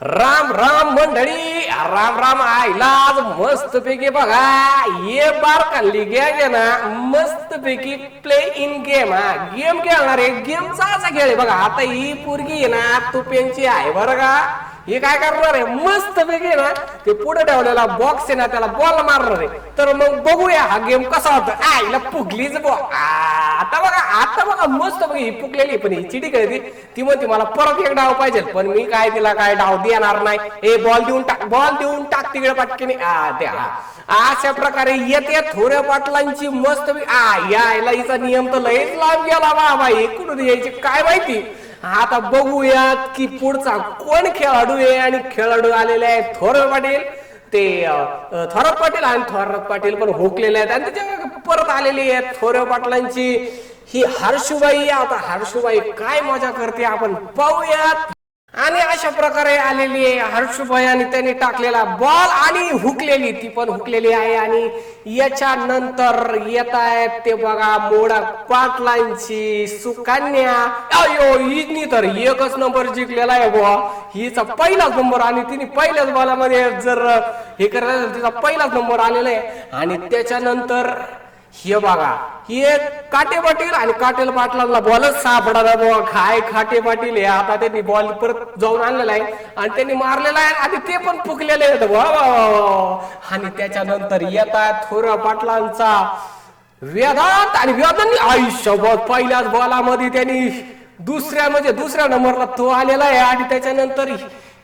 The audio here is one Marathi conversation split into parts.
राम राम मंडळी राम राम आईला मस्त पैकी बघा. ये बार काढली घ्या ना मस्त पैकी प्ले इन गेम हा. गेम खेळणार आहे गेमचा असा खेळ आहे बघा. आता ही पोरगी आहे ना तुप्यांची आहे बरं का. हे काय करणार आहे? मस्त वेगळे ना ते पुढे ठेवलेला बॉक्स आहे ना त्याला बॉल मारणार आहे. तर मग बघूया हा गेम कसा होता. आईला फुगलीच बॉ आता बघा आता बघा मस्त बघ ही फुकलेली पण ही चिडी कळती ती म्हणते मला परत एक डाव पाहिजे. पण मी काय तिला काय डाव देणार नाही. हे बॉल देऊन टाक बॉल देऊन टाक तिकडे पाटकीने. आ द्या अशा प्रकारे येते थोड्या पाटलांची मस्त आ यायला हिचा नियम तर लयच लांब गेला बाबा हे कुठून यायची. काय माहिती? आता बघूयात की पुढचा कोण खेळाडू आहे आणि खेळाडू आलेले आहेत थोरव पाटील. ते अं, थोरात पाटील आणि थोरात पाटील पण हुकलेले आहेत. आणि त्याच्या परत आलेले आहेत थोर पाटलांची. ही हर्षुबाई आता हर्षुबाई काय मजा करते आपण पाहूयात. आणि अशा प्रकारे आलेली आहे हर्षुबाई आणि त्यांनी टाकलेला बॉल आणि हुकलेली ती पण हुकलेली आहे. आणि याच्या नंतर येत आहेत ते बघा मोडा पाटलांची सुकन्या. अयो हिनी तर एकच नंबर जिंकलेला आहे बुवा. हिचा पहिलाच नंबर आणि तिने पहिल्याच बॉलामध्ये जर हे करायला तिचा पहिलाच नंबर आलेला आहे. आणि त्याच्यानंतर हे बघा ही एक काटे पाटील आणि काटेल पाटलांना बॉलच सापडा बुवा काय खाटे पाटील हे आता त्यांनी बॉल परत जाऊन आणलेला आहे आणि त्यांनी मारलेला आहे आणि ते पण फुकलेले आहेत. वा वा वा वा. आणि त्याच्यानंतर येतात थोर पाटलांचा वेदांत आणि वेदांत आयुष्यभर पहिल्याच बॉलामध्ये त्यांनी दुसऱ्या म्हणजे दुसऱ्या नंबरला तो आलेला आहे आणि त्याच्यानंतर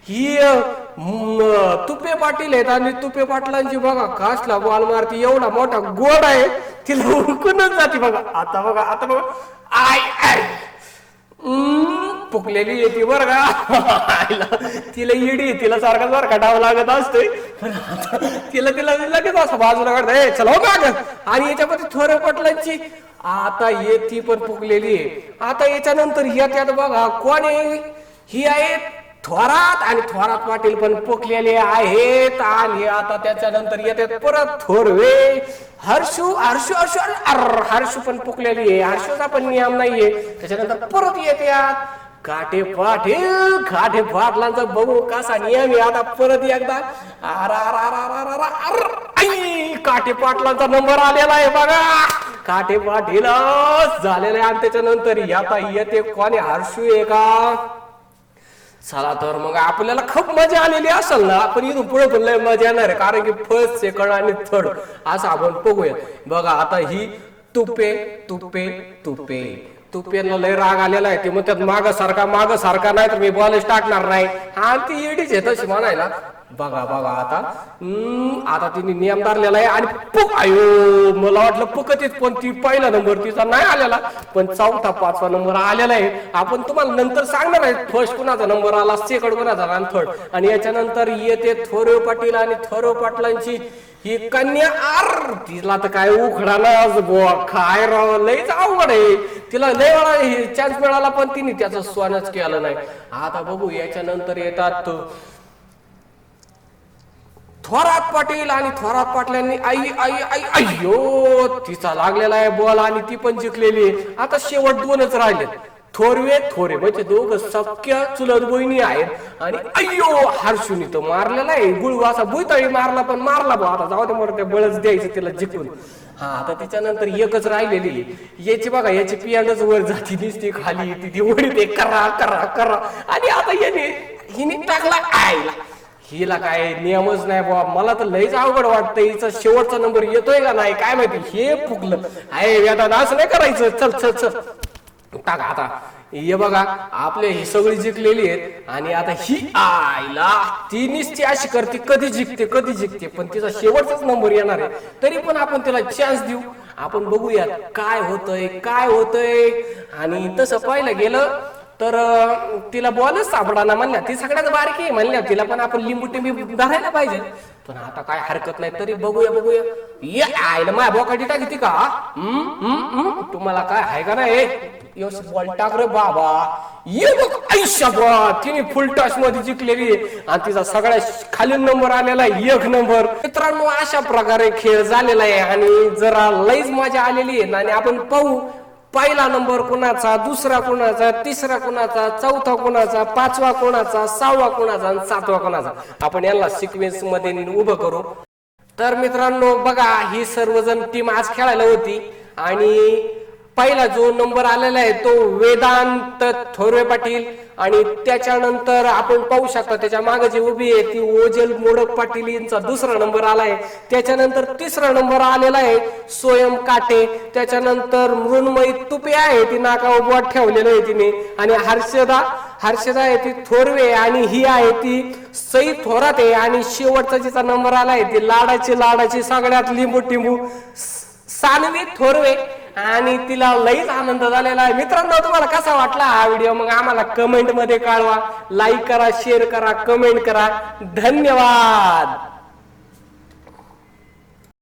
ही तुपे पाटील आहेत आणि तुपे पाटलांची बघा कासला बॉल मारती एवढा मोठा गोड आहे. तिला हुकूनच जाते बघा. आता बघा आता बघा. आय आय हम्म, फुकलेली येते बर का? तिला इडी तिला सारखा सारखा डाव लागत असतोय. तिला तिला लगेच असं बाजूला काढत ए चला हो आणि याच्यामध्ये थोर पटलांची आता येती पण फुकलेली आहे. आता याच्यानंतर येत्यात बघा कोण आहे? ही आहे थोरात आणि थोरात पाटील पण पोखलेले आहेत. आणि आता त्याच्यानंतर येतात परत थोरवे. हर्षू हर्षू हर्षू अर हर्षू पण पोकलेली आहे. हर्षूचा पण नियम नाहीये. त्याच्यानंतर परत येतात. काठे पाटील काठे पाटलांचा बघू कसा नियम आहे. आता परत एकदा. अर आई, काठे पाटलांचा नंबर आलेला आहे बघा. काठे पाटील झालेला आहे. आणि त्याच्यानंतर आता येते कोणी? हर्षू आहे का? चला तर मग आपल्याला खूप मजा आलेली असेल ना. आपण इथून पुढे पण लय मजा येणार आहे. कारण की फर्स्ट सेकंड आणि थर्ड असं आपण बघूया बघा आता ही तुपे तुपे तुपे. तुपेला लय राग आलेला आहे. ते मग त्यात माग सारखा माग सारखा नाही तर मी बॉलच टाकणार नाही. आणि ती एडीच आहे तशी म्हणायला. बघा बघा आता. हम्म, आता तिने नियम धरलेला आहे आणि पुक आयो मला वाटलं पुकतीच पण ती पहिला नंबर तिचा नाही आलेला. पण चौथा पाचवा नंबर आलेला आहे. आपण तुम्हाला नंतर सांगणार आहे फर्स्ट कुणाचा नंबर आला सेकंड कुणाचा आणि थर्ड आणि याच्यानंतर येते थोरव पाटील आणि थोरव पाटलांची ही कन्या आर तिला तर काय उखडा ना आज बुवा काय राव लयच अवघड आहे. तिला लय वेळा चान्स मिळाला पण तिने त्याचं स्वानच केलं नाही. आता बघू याच्यानंतर येतात थोरात पाटील आणि थोरात पाटलांनी आई आई आई अय्यो तिचा लागलेला आहे बॉल आणि ती पण जिंकलेली आता शेवट दोनच राहिले. थोरवे थोरे म्हणजे दोघ सख्या चुलत बहिणी आहेत. आणि अय्यो हर्षुनी तो मारलेला आहे. गुळू असा भुईतळी मारला पण मारला बा. आता जाऊ दे मर ते बळच द्यायचं तिला जिंकून. हा आता त्याच्यानंतर एकच राहिलेली याची बघा याची पियांडच वर जाती दिसते खाली ती ती ते करा करा करा. आणि आता याने हिने टाकला आयला. हिला काय नियमच नाही बाबा मला तर लयच अवघड वाटतं हिचा शेवटचा नंबर येतोय का नाही काय माहिती. हे फुकलं आहे वेदा असं नाही करायचं. चल चल चल. टाका आता. हे बघा आपले ही सगळी जिंकलेली आहेत आणि आता ही आईला ती निस्ती अशी करते कधी जिंकते कधी जिंकते. पण तिचा शेवटचाच नंबर येणार आहे. तरी पण आपण तिला चान्स देऊ. आपण बघूयात काय होतंय काय होतंय. आणि तसं पाहिलं गेलं तर तिला बॉलच सापडाना म्हणल्या. ती सगळ्यात बारकी आहे म्हणल्या. तिला पण आपण लिंबू टिंबी धरायला पाहिजे. पण आता काय हरकत नाही. तरी बघूया बघूया. ये आयला माझ्या बोकाटी टाकती का? तुम्हाला काय आहे का नाही? यश बॉल टाक रे बाबा. ये बघ आयुष्या बा तिने फुल टॉसमध्ये जिंकलेली आणि तिचा सगळ्यात खालील नंबर आलेला आहे. एक नंबर मित्रांनो अशा प्रकारे खेळ झालेला आहे. आणि जरा लईच मजा आलेली आहे. आणि आपण पाहू पहिला नंबर कुणाचा दुसरा कुणाचा तिसरा कुणाचा चौथा कुणाचा पाचवा कुणाचा सहावा कुणाचा आणि सातवा कुणाचा. आपण यांना सिक्वेन्समध्ये उभं करू. तर मित्रांनो बघा ही सर्वजण टीम आज खेळायला होती आणि पहिला जो नंबर आलेला आहे तो वेदांत थोरवे पाटील. आणि त्याच्यानंतर आपण पाहू शकता त्याच्यामागे जी उभी आहे ती ओजल मोडक पाटील यांचा दुसरा नंबर आलाय त्याच्यानंतर तिसरा नंबर आलेला आहे स्वयं काटे. त्याच्यानंतर मृण्मयी तुपे आहे ती नाका बोट ठेवलेलं आहे तिने. आणि हर्षदा हर्षदा आहे ती थोरवे आणि ही आहे ती सई थोरात. आहे आणि शेवटचा जिचा नंबर आलाय ती लाडाची लाडाची सगळ्यात लिंबू टिंबू. सानवी थोरवे. आणि तिला लईच आनंद झालेला आहे. मित्रांनो तुम्हाला कसा वाटला हा व्हिडिओ मग आम्हाला कमेंटमध्ये कळवा. लाईक करा शेअर करा कमेंट करा. धन्यवाद!